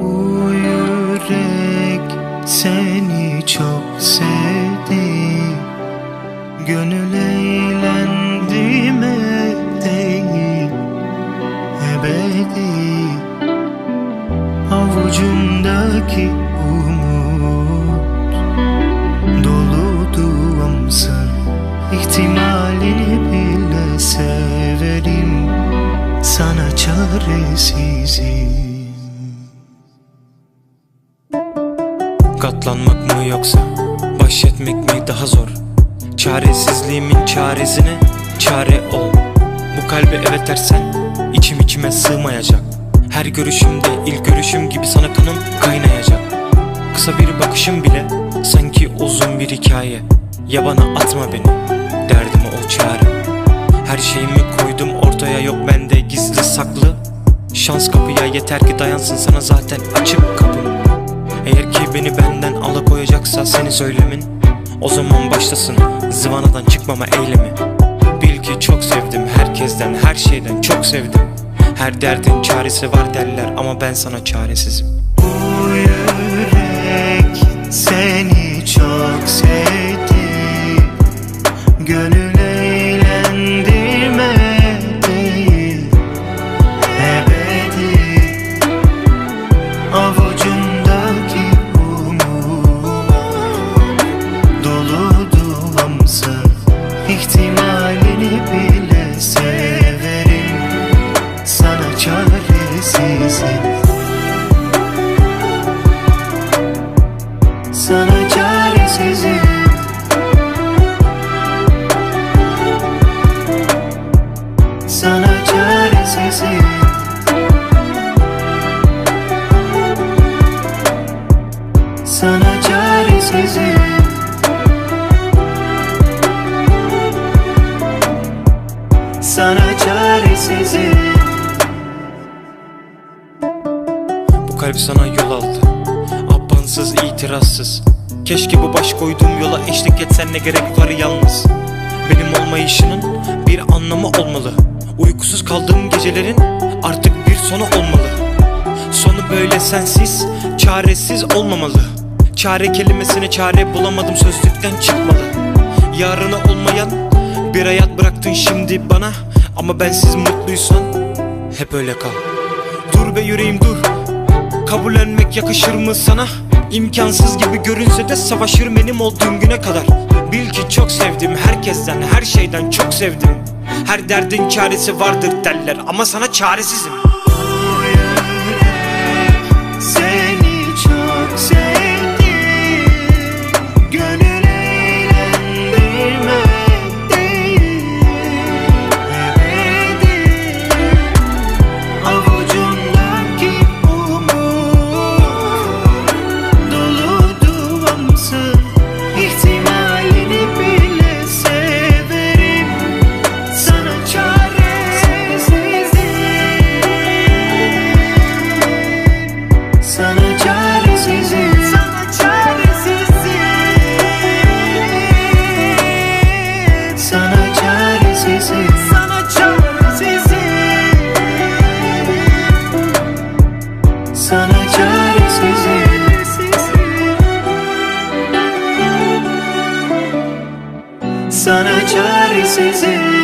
Bu yürek seni çok sevdi Gönül eğlendi mi? Değil. Ebedi. Avucumdaki umut. Dolu duamsın. İhtimalini bile severim. Sana çaresizim Katlanmak mı yoksa baş etmek mi daha zor? Çaresizliğimin çaresine çare ol. Bu kalbe evet dersen içim içime sığmayacak. Her görüşümde ilk görüşüm gibi sana kanım kaynayacak. Kısa bir bakışım bile sanki uzun bir hikaye. Ya bana atma beni derdime o çare. Her şeyimi koydum ortaya yok bende gizli saklı. Şans kapıya yeter ki dayansın sana zaten açık kapım eğer ki beni benden alakoyacaksa seni söylemin O zaman başlasın zıvanadan çıkmama eylemi. Bil ki çok sevdim herkesten her şeyden çok sevdim. Her derdin çaresi var derler ama ben sana çaresizim. Bu yürek seni çok sevdi Gönül çaresizim kalp sana yol aldı. Abbansız itirazsız. Keşke bu baş koyduğum yola eşlik etsen ne gerek var yalnız. Benim olmayışının bir anlamı olmalı. Uykusuz kaldığım gecelerin artık bir sonu olmalı. Sonu böyle sensiz, çaresiz olmamalı. Çare kelimesine çare bulamadım sözlükten çıkmalı. Yarını olmayan bir hayat bıraktın şimdi bana. Ama bensiz mutluysan hep öyle kal. Dur be yüreğim dur Kabullenmek yakışır mı sana? İmkansız gibi görünse de savaşır benim olduğum güne kadar. Bil ki çok sevdim herkesten her şeyden çok sevdim. Her derdin çaresi vardır derler ama sana çaresizim ವಿಚಾರಿಸಿದೆ